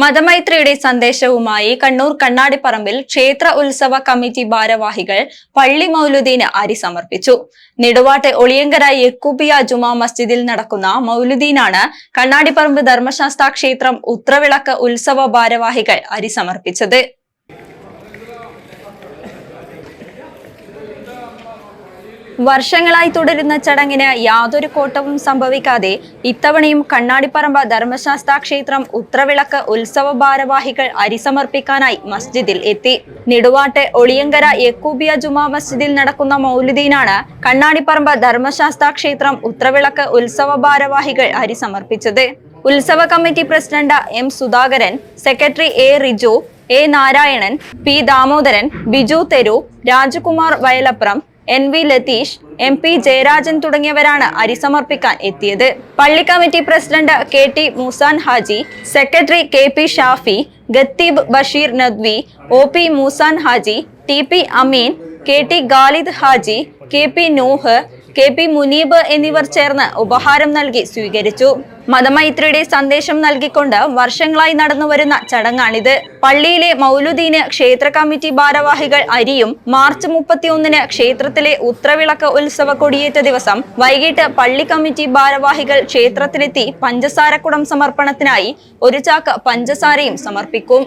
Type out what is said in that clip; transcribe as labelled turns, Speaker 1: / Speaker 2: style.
Speaker 1: മതമൈത്രിയുടെ സന്ദേശവുമായി കണ്ണൂർ കണ്ണാടിപ്പറമ്പിൽ ക്ഷേത്ര ഉത്സവ കമ്മിറ്റി ഭാരവാഹികൾ പള്ളി മൗലുദ്ദീന് അരി സമർപ്പിച്ചു. നെടുവാട്ടെ ഒളിയങ്കര യക്കൂബിയ ജുമാ മസ്ജിദിൽ നടക്കുന്ന മൗലുദ്ദീനാണ് കണ്ണാടിപ്പറമ്പ് ധർമ്മശാസ്ത്ര ക്ഷേത്രം ഉത്രവിളക്ക് ഉത്സവ ഭാരവാഹികൾ അരി സമർപ്പിച്ചത്. വർഷങ്ങളായി തുടരുന്ന ചടങ്ങിന് യാതൊരു കോട്ടവും സംഭവിക്കാതെ ഇത്തവണയും കണ്ണാടിപ്പറമ്പ് ധർമ്മശാസ്ത്ര ക്ഷേത്രം ഉത്രവിളക്ക് ഉത്സവ ഭാരവാഹികൾ അരിസമർപ്പിക്കാനായി മസ്ജിദിൽ എത്തി. നെടുവാട്ടെ ഒളിയങ്കര യക്കൂബിയ ജുമാ മസ്ജിദിൽ നടക്കുന്ന മൗലുദീനാണ് കണ്ണാടിപ്പറമ്പ് ധർമ്മശാസ്ത്ര ക്ഷേത്രം ഉത്രവിളക്ക് ഉത്സവ ഭാരവാഹികൾ അരിസമർപ്പിച്ചത്. ഉത്സവ committee president M Sudhakaran secretary A Riju A Narayanan P Damodaran Biju Theru Rajakumar Vayalapram N V Latheesh M P Jayarajan തുടങ്ങിയവരാണ് അരിസമർപ്പിക്കാൻ എത്തിയത്. പള്ളി committee president K T Moosan Haji secretary K P Shafi Khatheeb Basheer Nadvi O P Moosan Haji T P Ameen K T Khalid Haji K P Nooh K P Muneeb എന്നിവർ ചേർന്ന് ഉപഹാരം നൽകി സ്വീകരിച്ചു. മതമൈത്രിയുടെ സന്ദേശം നൽകിക്കൊണ്ട് വർഷങ്ങളായി നടന്നുവരുന്ന ചടങ്ങാണിത്. പള്ളിയിലെ മൗലുദീന് ക്ഷേത്ര കമ്മിറ്റി ഭാരവാഹികൾ അരിയും മാർച്ച് മുപ്പത്തിയൊന്നിന് ക്ഷേത്രത്തിലെ ഉത്രവിളക്ക് ഉത്സവ കൊടിയേറ്റ ദിവസം വൈകിട്ട് പള്ളി കമ്മിറ്റി ഭാരവാഹികൾ ക്ഷേത്രത്തിലെത്തി പഞ്ചസാരക്കുടം സമർപ്പണത്തിനായി ഒരു ചാക്ക് പഞ്ചസാരയും സമർപ്പിക്കും.